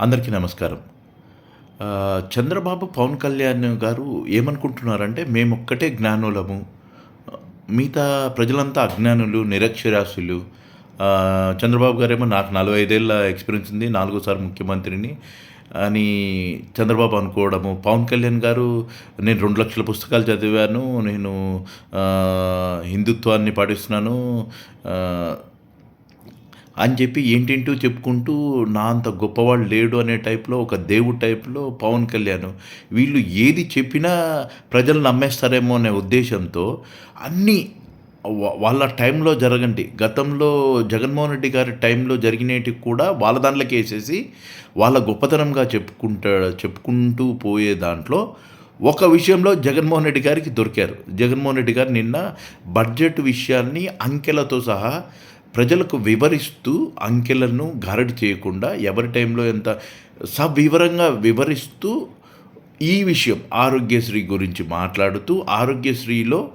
అందరికీ నమస్కారం. చంద్రబాబు పవన్ కళ్యాణ్ గారు ఏమనుకుంటున్నారంటే మేమొక్కటే జ్ఞానులము మిగతా ప్రజలంతా అజ్ఞానులు నిరక్షరాస్యులు చంద్రబాబు గారేమో నాకు నలభై ఐదేళ్ళ ఎక్స్పీరియన్స్ ఉంది నాలుగోసారి ముఖ్యమంత్రిని అని చంద్రబాబు అనుకోవడము. పవన్ కళ్యాణ్ గారు నేను రెండు లక్షల పుస్తకాలు చదివాను నేను హిందుత్వాన్ని పాటిస్తున్నాను అని చెప్పి ఏంటింటూ చెప్పుకుంటూ నా అంత గొప్పవాడు లేడు అనే టైప్లో ఒక దేవుడు టైప్లో పవన్ కళ్యాణ్ వీళ్ళు ఏది చెప్పినా ప్రజలు నమ్మేస్తారేమో అనే ఉద్దేశంతో అన్నీ వాళ్ళ టైంలో జరగండి. గతంలో జగన్మోహన్ రెడ్డి గారి టైంలో జరిగినవి కూడా వాళ్ళ దాంట్లోకి వేసేసి వాళ్ళ గొప్పతనంగా చెప్పుకుంటా చెప్పుకుంటూ పోయే దాంట్లో ఒక విషయంలో జగన్మోహన్ రెడ్డి గారికి దొరికారు. జగన్మోహన్ రెడ్డి గారు నిన్న బడ్జెట్ విషయాన్ని అంకెలతో సహా ప్రజలకు వివరిస్తూ అంకెలను గారడి చేయకుండా ఎవరి టైంలో ఎంత సవివరంగా వివరిస్తూ ఈ విషయం ఆరోగ్యశ్రీ గురించి మాట్లాడుతూ ఆరోగ్యశ్రీలో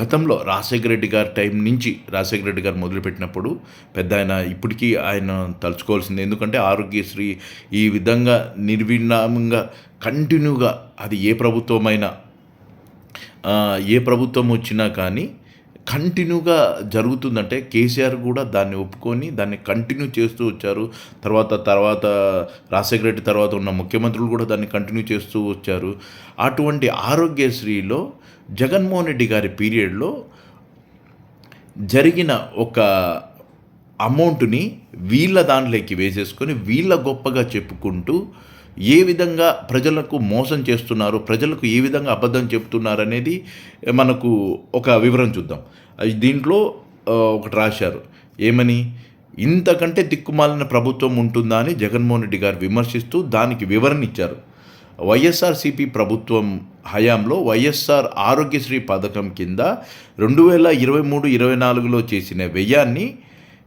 గతంలో రాజశేఖర రెడ్డి గారి టైం నుంచి రాజశేఖర రెడ్డి గారు మొదలుపెట్టినప్పుడు పెద్ద ఆయన ఇప్పటికీ ఆయన తలుచుకోవాల్సింది. ఎందుకంటే ఆరోగ్యశ్రీ ఈ విధంగా నిర్విరామంగా కంటిన్యూగా అది ఏ ప్రభుత్వమైనా ఏ ప్రభుత్వం వచ్చినా కానీ కంటిన్యూగా జరుగుతుందంటే కేసీఆర్ కూడా దాన్ని ఒప్పుకొని దాన్ని కంటిన్యూ చేస్తూ వచ్చారు. తర్వాత తర్వాత రాజశేఖర రెడ్డి తర్వాత ఉన్న ముఖ్యమంత్రులు కూడా దాన్ని కంటిన్యూ చేస్తూ వచ్చారు. అటువంటి ఆరోగ్యశ్రీలో జగన్మోహన్ రెడ్డి గారి పీరియడ్లో జరిగిన ఒక అమౌంట్ని వీళ్ళ దాంట్లోకి వేసేసుకొని వీళ్ళ గొప్పగా చెప్పుకుంటూ ఏ విధంగా ప్రజలకు మోసం చేస్తున్నారు ప్రజలకు ఏ విధంగా అబద్ధం చెప్తున్నారు అనేది మనకు ఒక వివరం చూద్దాం. అది దీంట్లో ఒకటి రాశారు. ఏమని? ఇంతకంటే దిక్కుమాలిన ప్రభుత్వం ఉంటుందా అని జగన్మోహన్ రెడ్డి గారు విమర్శిస్తూ దానికి వివరణ ఇచ్చారు. వైఎస్ఆర్సిపి ప్రభుత్వం హయాంలో వైఎస్ఆర్ ఆరోగ్యశ్రీ పథకం కింద రెండు వేల ఇరవై మూడు ఇరవై నాలుగులో చేసిన వ్యయాన్ని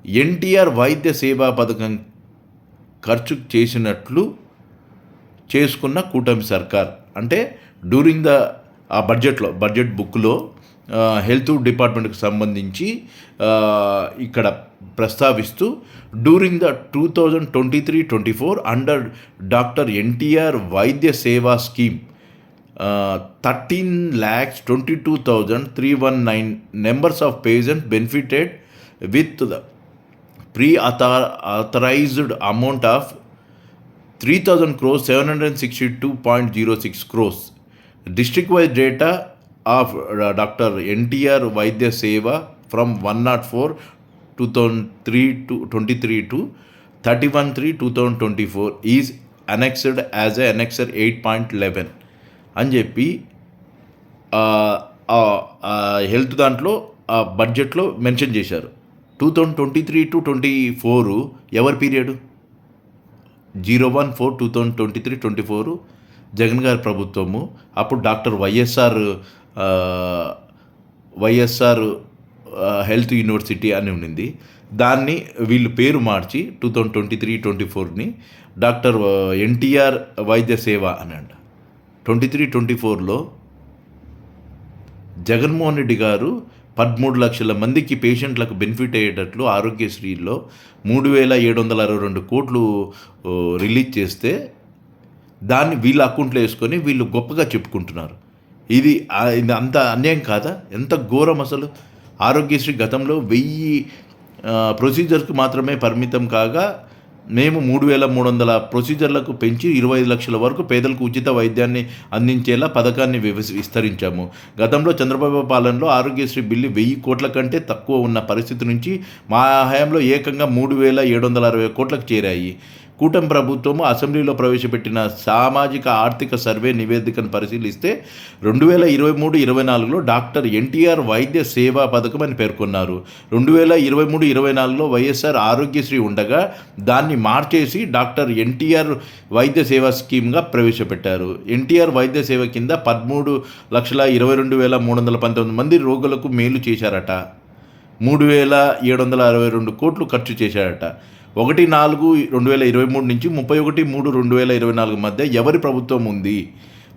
ఎన్టీఆర్ వైద్య సేవా పథకం ఖర్చు చేసినట్లు చేసుకున్న కూటమి సర్కార్. అంటే డ్యూరింగ్ ద ఆ బడ్జెట్లో బడ్జెట్ బుక్లో హెల్త్ డిపార్ట్మెంట్కి సంబంధించి ఇక్కడ ప్రస్తావిస్తూ during the two thousand twenty three twenty four under doctor NTR Vaidya Seva scheme thirteen lakhs twenty two thousand three one nine numbers of patient benefited with the pre అథా authorized amount of three thousand crores seven hundred sixty two point zero six crores district wise data of doctor NTR Vaidya Seva from one nought four two thousand three two twenty three to thirty one three two thousand twenty four is annexed as a annexure eight point eleven అని చెప్పి health దాంట్లో బడ్జెట్లో mention చేశారు two thousand twenty three to twenty four ఎవరి period zero one four two thousand twenty three twenty four Jagan గారి ప్రభుత్వము. అప్పుడు doctor YSR YSR health university అని ఉండింది. దాన్ని వీళ్ళు పేరు మార్చి two thousand twenty three twenty ఫోర్ని doctor NTR Vaidya Seva అని అంట ట్వంటీ త్రీ ట్వంటీ ఫోర్లో జగన్మోహన్ రెడ్డి గారు పదమూడు లక్షల మందికి పేషెంట్లకు బెనిఫిట్ అయ్యేటట్లు ఆరోగ్యశ్రీలో మూడు వేల ఏడు వందల అరవై రెండు కోట్లు రిలీజ్ చేస్తే దాన్ని వీళ్ళ అకౌంట్లో వేసుకొని వీళ్ళు గొప్పగా చెప్పుకుంటున్నారు. ఇది ఇది అంత అన్యాయం కాదా? ఎంత ఘోరం అసలు? ఆరోగ్యశ్రీ గతంలో వెయ్యి ప్రొసీజర్కి మాత్రమే పరిమితం కాగా మేము మూడు వేల మూడు వందల ప్రొసీజర్లకు పెంచి ఇరవై ఐదు లక్షల వరకు పేదలకు ఉచిత వైద్యాన్ని అందించేలా పథకాన్ని విస్తరించాము. గతంలో చంద్రబాబు పాలనలో ఆరోగ్యశ్రీ బిల్లు వెయ్యి కోట్ల కంటే తక్కువ ఉన్న పరిస్థితి నుంచి మా హయాంలో ఏకంగా మూడు వేల ఏడు వందల అరవై కోట్లకు చేరాయి. కూటమి ప్రభుత్వము అసెంబ్లీలో ప్రవేశపెట్టిన సామాజిక ఆర్థిక సర్వే నివేదికను పరిశీలిస్తే రెండు వేల ఇరవై మూడు ఇరవై నాలుగులో డాక్టర్ ఎన్టీఆర్ వైద్య సేవా పథకం అని పేర్కొన్నారు. రెండు వేల ఇరవై మూడు ఇరవై నాలుగులో వైఎస్ఆర్ ఆరోగ్యశ్రీ ఉండగా దాన్ని మార్చేసి డాక్టర్ ఎన్టీఆర్ వైద్య సేవా స్కీమ్గా ప్రవేశపెట్టారు. ఎన్టీఆర్ వైద్య సేవ కింద పదమూడు లక్షల ఇరవై రెండు వేల మూడు వందల పంతొమ్మిది మంది రోగులకు మేలు చేశారట. మూడు వేల ఏడు వందల అరవై రెండు కోట్లు ఖర్చు చేశాడట. ఒకటి నాలుగు రెండు వేల ఇరవై మూడు నుంచి ముప్పై ఒకటి మూడు రెండు వేల ఇరవై నాలుగు మధ్య ఎవరి ప్రభుత్వం ఉంది?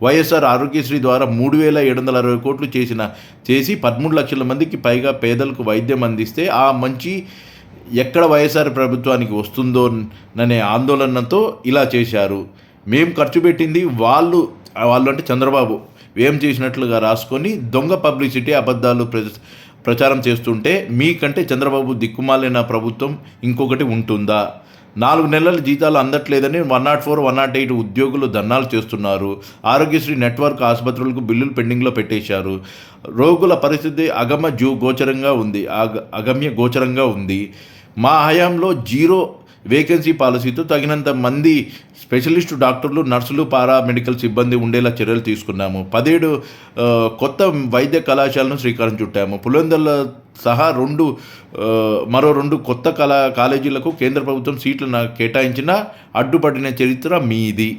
వైఎస్ఆర్ ఆరోగ్యశ్రీ ద్వారా మూడు వేల ఏడు వందల అరవై కోట్లు చేసిన చేసి పదమూడు లక్షల మందికి పైగా పేదలకు వైద్యం అందిస్తే ఆ మంచి ఎక్కడ వైఎస్ఆర్ ప్రభుత్వానికి వస్తుందో అనే ఆందోళనతో ఇలా చేశారు. మేము ఖర్చు పెట్టింది వాళ్ళు వాళ్ళు అంటే చంద్రబాబు. ఏం చేసినట్లుగా రాసుకొని దొంగ పబ్లిసిటీ అబద్ధాలు ప్ర ప్రచారం చేస్తుంటే మీకంటే చంద్రబాబు దిక్కుమాలిన ప్రభుత్వం ఇంకొకటి ఉంటుందా? నాలుగు నెలల జీతాలు అందట్లేదని one nought four one nought eight ఉద్యోగులు ధర్నాలు చేస్తున్నారు. ఆరోగ్యశ్రీ నెట్వర్క్ ఆసుపత్రులకు బిల్లులు పెండింగ్లో పెట్టేశారు. రోగుల పరిస్థితి అగమ జూ గోచరంగా ఉంది. అగమ్య గోచరంగా ఉంది. మా హయాంలో జీరో వేకెన్సీ పాలసీతో తగినంత మంది స్పెషలిస్ట్ డాక్టర్లు నర్సులు పారామెడికల్ సిబ్బంది ఉండేలా చర్యలు తీసుకున్నాము. పదిహేడు కొత్త వైద్య కళాశాలను శ్రీకారం చుట్టాము. పులివెందుల సహా రెండు మరో రెండు కొత్త కళా కాలేజీలకు కేంద్ర ప్రభుత్వం సీట్లు కేటాయించిన అడ్డుపడిన చరిత్ర మీది.